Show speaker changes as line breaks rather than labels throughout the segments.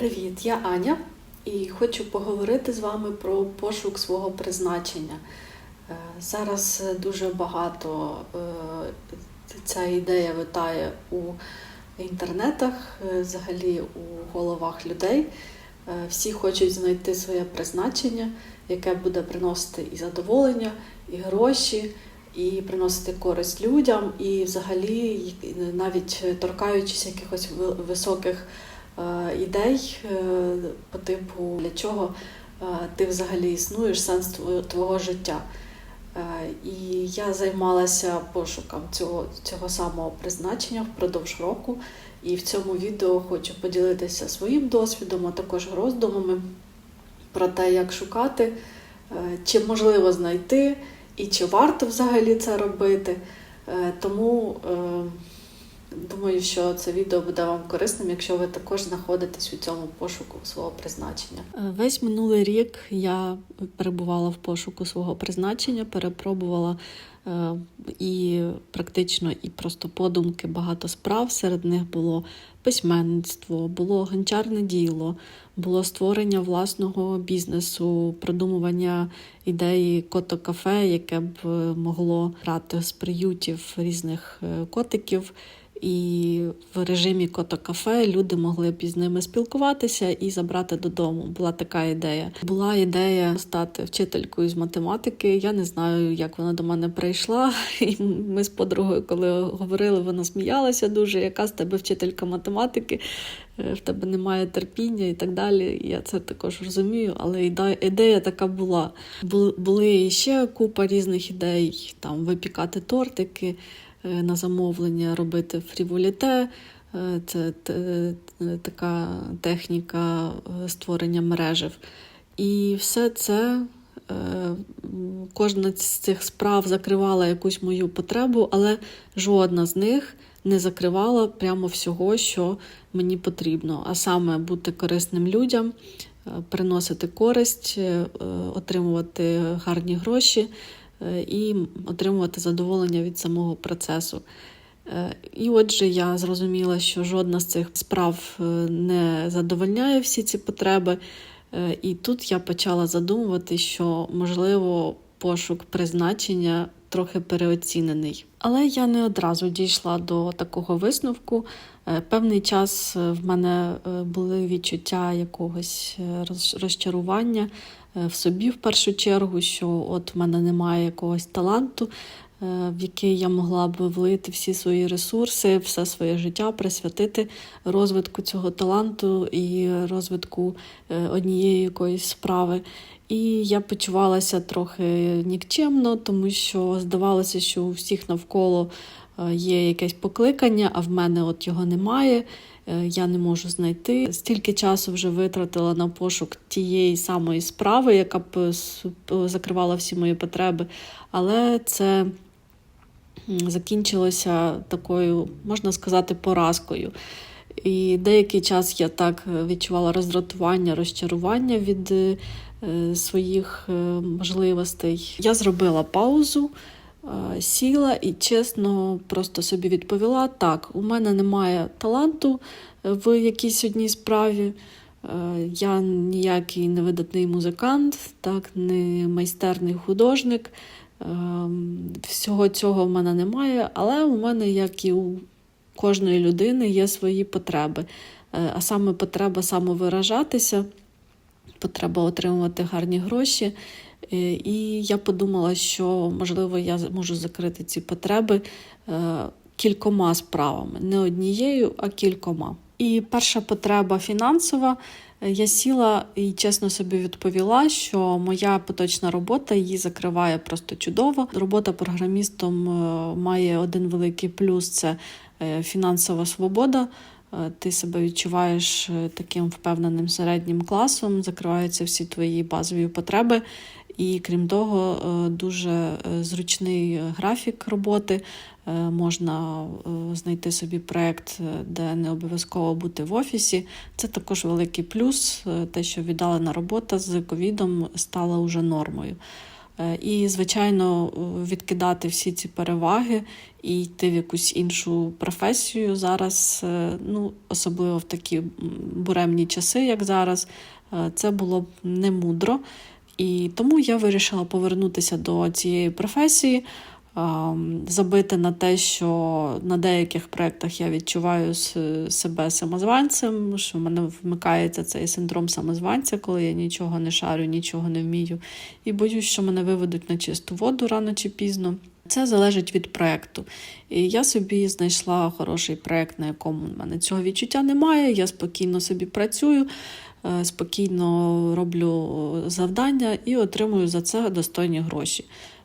Привіт, я Аня і хочу поговорити з вами про пошук свого призначення. Е, Зараз дуже багато е, ця ідея витає у інтернетах, е, взагалі у головах людей. Е, Всі хочуть знайти своє призначення, яке буде приносити і задоволення, і гроші, і приносити користь людям, і взагалі навіть торкаючись якихось високих е, ідей е, по типу для чого е, ти взагалі існуєш, сенс твого життя. Е, І я займалася пошуком цього, цього самого призначення впродовж року. І в цьому відео хочу поділитися своїм досвідом, а також роздумами про те, як шукати, е, чи можливо знайти і чи варто взагалі це робити. Е, Тому е, думаю, що це відео буде вам корисним, якщо ви також знаходитесь у цьому пошуку свого призначення. Е, Весь минулий рік я перебувала в пошуку свого призначення, перепробувала е, і практично і просто подумки багато справ. Серед них було письменництво, було гончарне діло, було створення власного бізнесу, продумування ідеї кото-кафе, яке б е, могло брати з приютів різних котиків. І в режимі кото-кафе люди могли б із ними спілкуватися і забрати додому. Була така ідея. Була ідея стати вчителькою з математики. Я не знаю, як вона до мене прийшла. І ми з подругою, коли говорили, вона сміялася дуже. Яка з тебе вчителька математики? Е, В тебе немає терпіння і так далі. Я це також розумію, але ідея така була. Були ще купа різних ідей: там випікати тортики на замовлення, робити фріволіте. Е, Це е, така техніка е, створення мережів. І все це е, кожна з цих справ закривала якусь мою потребу, але жодна з них не закривала прямо всього, що мені потрібно, а саме бути корисним людям, е, приносити користь, е, отримувати гарні гроші е, і отримувати задоволення від самого процесу. Е, І отже, я зрозуміла, що жодна з цих справ е, не задовольняє всі ці потреби. Е, І тут я почала задумувати, що можливо пошук призначення трохи переоцінений. Але я не одразу дійшла до такого висновку. Е, Певний час е, в мене е, були відчуття якогось е, розчарування е, в собі в першу чергу, що от в мене немає якогось таланту, е, в який я могла б влити всі свої ресурси, все своє життя присвятити розвитку цього таланту і розвитку е, однієї якоїсь справи. І я почувалася трохи нікчемно, тому що здавалося, що у всіх навколо е, є якесь покликання, а в мене от його немає. Е, Я не можу знайти. Стільки часу вже витратила на пошук тієї самої справи, яка б е, п- закривала всі мої потреби. Але це закінчилося такою, можна сказати, поразкою. І деякий час я так е, відчувала роздратування, розчарування від е, е, своїх е, можливостей. Я зробила паузу, е, сіла і чесно просто собі відповіла: так, у мене немає таланту е, в якійсь одній справі. Е, Я ніякий не видатний музикант, так, не майстерний художник. Ем, Всього цього в мене немає, але у мене, як і у кожної людини, є свої потреби. Е, А саме потреба самовиражатися, потреба отримувати гарні гроші. Е, І я подумала, що можливо я можу закрити ці потреби е, кількома справами, не однією, а кількома. І перша потреба фінансова. Е, Я сіла і чесно собі відповіла, що моя поточна робота її закриває просто чудово. Робота програмістом має один великий плюс це фінансова свобода. Ти себе відчуваєш таким впевненим середнім класом, закриваються всі твої базові потреби. І крім того, е, дуже е, зручний е, графік роботи. Можна знайти собі проєкт, е, де не обов'язково бути в офісі. Це також великий плюс. Те, що віддалена робота з ковідом стала уже нормою. І, звичайно, відкидати всі ці переваги і йти в якусь іншу професію зараз, ну, особливо в такі буремні часи, як зараз, це було б не мудро. І тому я вирішила повернутися до цієї професії, забити на те, що на деяких проєктах я відчуваю себе самозванцем, що в мене вмикається цей синдром самозванця, коли я нічого не шарю, нічого не вмію, і боюсь, що мене виведуть на чисту воду рано чи пізно. Це залежить від проєкту. І я собі знайшла хороший проєкт, на якому в мене цього відчуття немає. Я спокійно собі працюю, е, спокійно роблю завдання і отримую за це достойні гроші.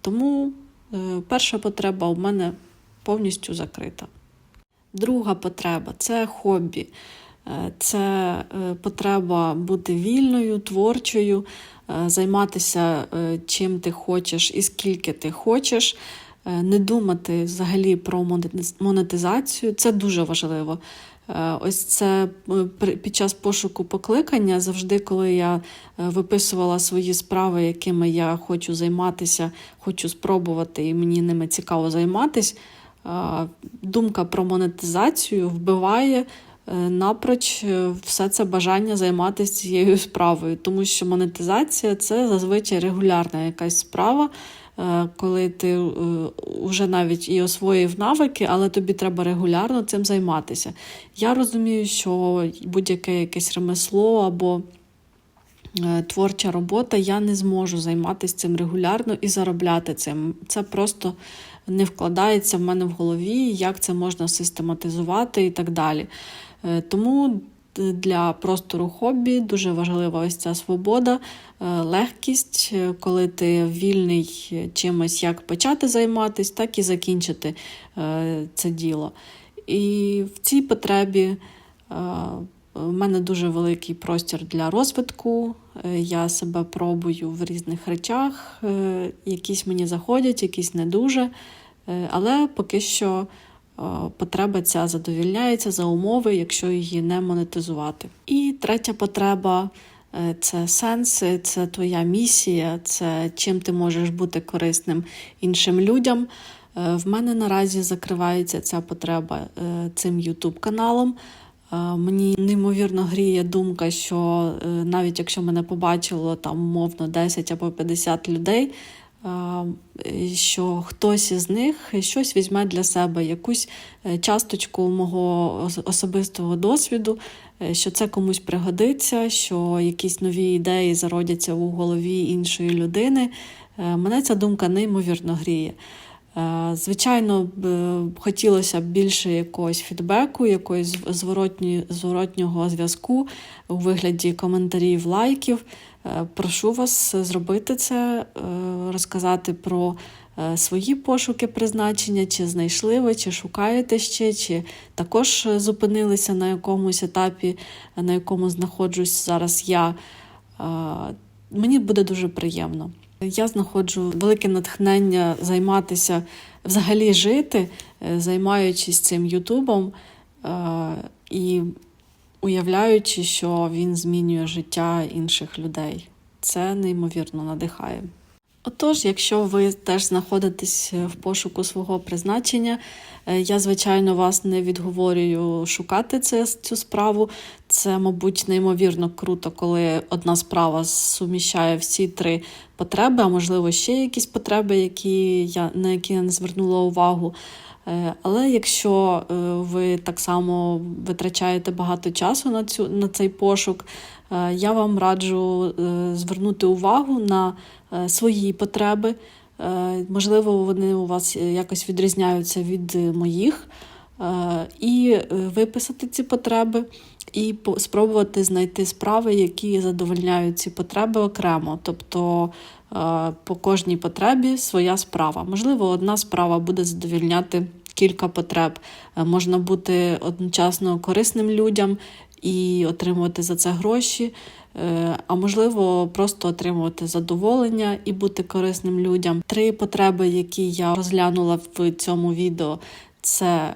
Тому е, перша потреба у мене повністю закрита. Друга потреба це хобі. Е, Це потреба бути вільною, творчою, займатися чим ти хочеш і скільки ти хочеш, не думати взагалі про монетизацію. Це дуже важливо. Е, Ось це е, під час пошуку покликання, завжди, коли я е, виписувала свої справи, якими я хочу займатися, хочу спробувати, і мені ними цікаво займатися, думка про монетизацію вбиває е, напроч е, все це бажання займатися цією справою, тому що монетизація це зазвичай регулярна якась справа. Е, Коли ти вже навіть і освоїв навики, але тобі треба регулярно цим займатися. Я розумію, що будь-яке якесь ремесло або е, творча робота, я не зможу займатися цим регулярно і заробляти цим. Це просто не вкладається в мене в голові, як це можна систематизувати і так далі. Е, Тому для простору хобі дуже важлива ось ця свобода, е, легкість, е, коли ти вільний чимось, як почати займатися, так і закінчити е, це діло. І в цій потребі е, в мене дуже великий простір для розвитку. Е, Я себе пробую в різних речах. Е, Якісь мені заходять, якісь не дуже. Е, Але поки що е, потреба ця задовільняється за умови, якщо її не монетизувати. І третя потреба е, це сенси, це твоя місія, це чим ти можеш бути корисним іншим людям. Е, В мене наразі закривається ця потреба е, цим YouTube каналом. Е, Мені неймовірно гріє думка, що е, навіть якщо мене побачило там умовно 10 або 50 людей, е, що хтось із них щось візьме для себе, якусь е, часточку мого особистого досвіду, е, що це комусь пригодиться, що якісь нові ідеї зародяться у голові іншої людини. Е, Мене ця думка неймовірно гріє. Е, Звичайно, б, е, хотілося б більше якогось фідбеку, якогось зворотнього зв'язку у вигляді коментарів, лайків. Е, Прошу вас зробити це, розказати про свої пошуки призначення, чи знайшли ви, чи шукаєте ще, чи також зупинилися на якомусь етапі, на якому знаходжусь зараз я. Мені буде дуже приємно. Я знаходжу велике натхнення займатися, взагалі жити, е, займаючись цим Ютубом е, і уявляючи, що він змінює життя інших людей. Це неймовірно надихає. Отож, якщо ви теж знаходитесь в пошуку свого призначення, е, я, звичайно, вас не відговорюю шукати це, цю справу. Це, мабуть, неймовірно круто, коли одна справа суміщає всі три потреби, а можливо, ще якісь потреби, які я, на які я не звернула увагу. Е, Але якщо е, ви так само витрачаєте багато часу на, цю, на цей пошук, е, я вам раджу звернути увагу на свої потреби. Можливо, вони у вас якось відрізняються від моїх, і е, виписати ці потреби, і спробувати знайти справи, які задовольняють ці потреби окремо. Тобто е, по кожній потребі своя справа. Можливо, одна справа буде задовільняти кілька потреб. Е, Можна бути одночасно корисним людям і отримувати за це гроші. Е, А можливо, просто отримувати задоволення і бути корисним людям. Три потреби, які я розглянула в цьому відео, це е,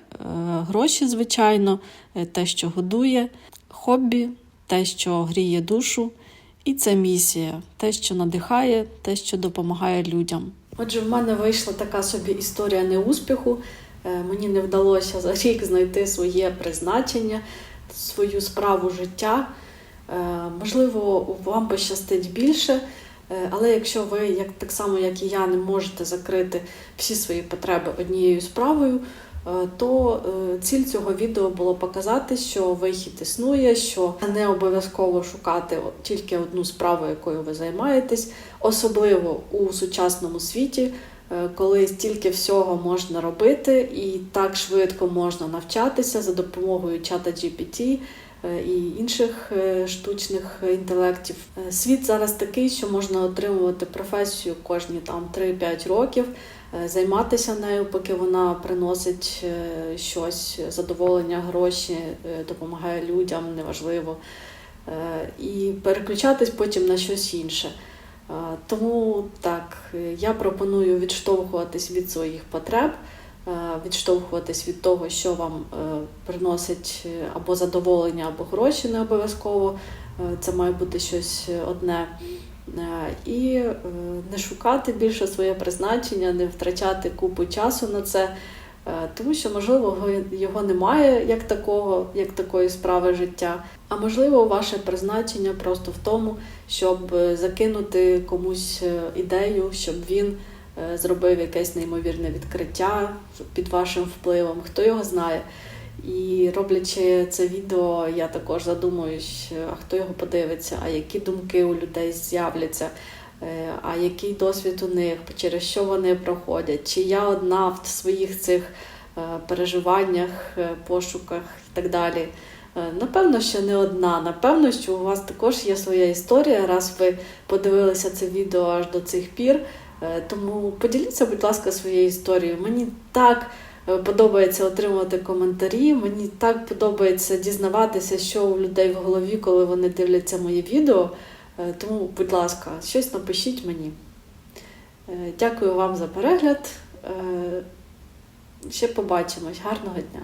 гроші, звичайно, е, те, що годує, хобі, те, що гріє душу, І це місія, те, що надихає, те, що допомагає людям. Отже, в мене вийшла така собі історія неуспіху. Е, Мені не вдалося за рік знайти своє призначення, свою справу життя. Можливо, вам пощастить більше, але якщо ви, як так само як і я, не можете закрити всі свої потреби однією справою, то е, ціль цього відео було показати, що вихід існує, що не обов'язково шукати тільки одну справу, якою ви займаєтесь, особливо у сучасному світі, е, коли стільки всього можна робити і так швидко можна навчатися за допомогою чата GPT е, і інших е, штучних інтелектів. Е, Світ зараз такий, що можна отримувати професію кожні там 3-5 років, е, займатися нею, поки вона приносить е, щось, задоволення, гроші, е, допомагає людям, неважливо. Е, І переключатись потім на щось інше. Е, Тому так, е, я пропоную відштовхуватись від своїх потреб, е, відштовхуватись від того, що вам е, приносить е, або задоволення, або гроші не обов'язково. Е, Це має бути щось одне. Е, І е, не шукати більше своє призначення, не втрачати купу часу на це, е, тому що, можливо, його- немає як такого, як такої справи життя. А можливо, ваше призначення просто в тому, щоб е, закинути комусь е, ідею, щоб він е, зробив якесь неймовірне відкриття під вашим впливом, хто його знає. І роблячи це відео, я також задумуюсь, а хто його подивиться, а які думки у людей з'являться, е, а який досвід у них, через що вони проходять, чи я одна в своїх цих е, переживаннях, е, пошуках і так далі. Е, Напевно, що не одна. Напевно, що у вас також є своя історія, раз ви подивилися це відео аж до цих пір. Е, Тому поділіться, будь ласка, своєю історією. Мені так е, подобається отримувати коментарі. Мені так подобається дізнаватися, що у людей в голові, коли вони дивляться моє відео. Е, Тому, будь ласка, щось напишіть мені. Дякую вам за перегляд. Ще побачимось. Гарного дня!